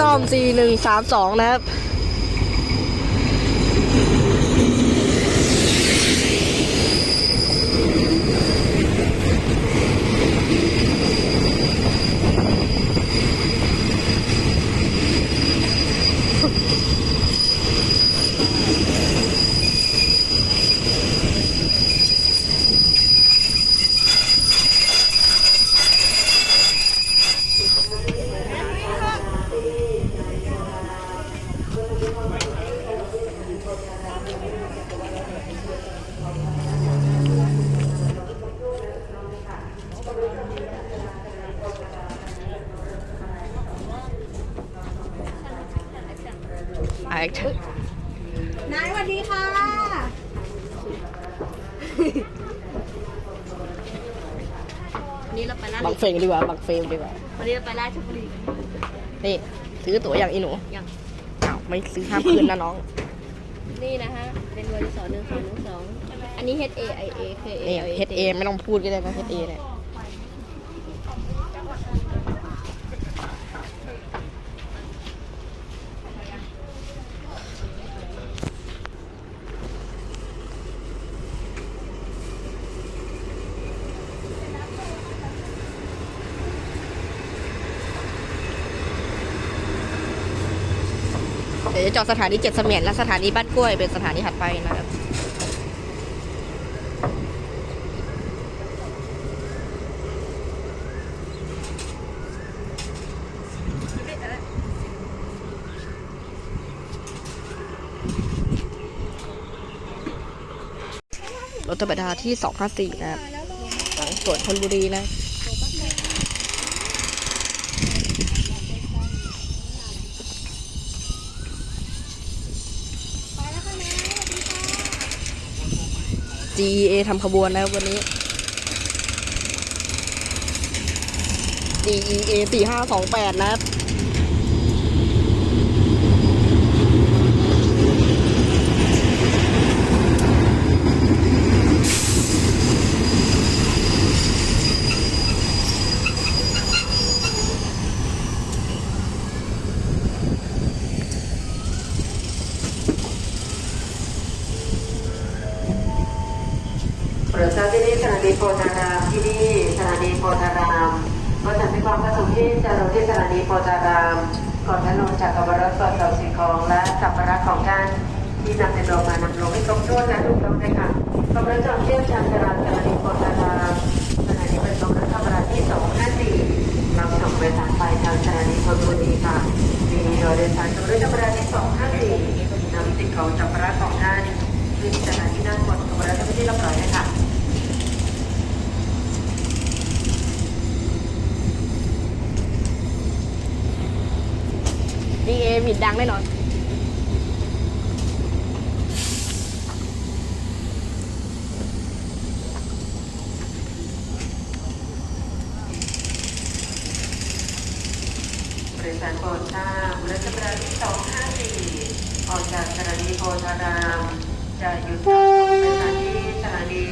ต้อม 4132 นะครับ ไอ้เธอนายสวัสดีค่ะ วันนี้เราไปราชบังเฟรมดีกว่าบังเฟรมดีกว่า วันนี้เราไปราชบุรีนี่ ซื้อตั๋วอย่างอีหนูอย่างอ้าวไม่ซื้อห้ามคืนนะน้อง นี่นะฮะ เป็นวันที่สองหนึ่งสองหนึ่งสอง อันนี้ H A I A K A นี่ L A H A ไม่ต้องพูดก็ได้นะ H A เนี่ย เดี๋ยวจะจอดสถานีเจ็ดเสมียนและสถานีบ้านกล้วยเป็นสถานีถัดไปนะครับรถธรรมดาที่ 254 นะครับหลังสวนธนบุรีนะ GEA ทำขบวนแล้ววันนี้ GEA 4528นะครับโป รดทราที่นี่สถานีโพธารามที่นี่สถานีโพธารามรถถังมีความประสงค์ที่จะลงที่สถานีโพธาราม ก่อนท่านลงจากกบรถตรวจสอบสิ่งของและสัมภาระของท่านที่นำติดลงมานำลงให้ครบถ้วนและถูกต้องด้วยค่ะกบรถจองเที่ยวชานจราสถานีโพธารามสถานีบรรทุกรถธรรมดาที่254นำส่งโดยสารไปทางสถานีธนบุรีค่ะ มีรถโดยสารกบรถธรรมดาที่254นำสิ่งของสัมภาระของท่านขึ้นสถานีนั่งบนกบรถที่เรียบร้อยเลยค่ะ GEA ผิดดังแน่นอนบริษัทโพธามรถจักานที่254 ออกจากสถานีโพธาราม จะหยุดจอดลงไปสถานีสถานี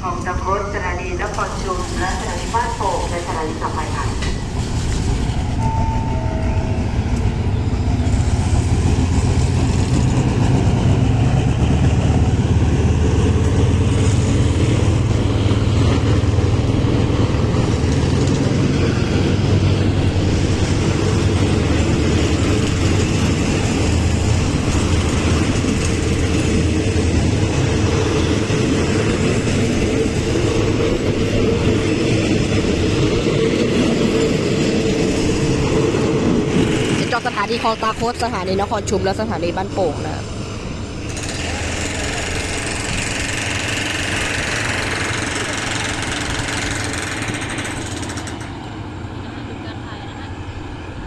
ของตะครุสถานีนครชุมและสถานีบ้านโป่งในสถานีต่อไปค่ะ คลองตาโคตสถานีนครชุมและสถานีบ้านโป่งนะครับ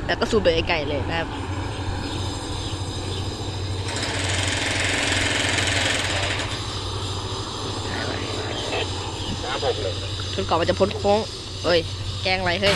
แล้วก็สูบไปไกลเลยนะครับจนกว่ามันจะพ้นโค้งเอ้ย แกงอะไรเฮ้ย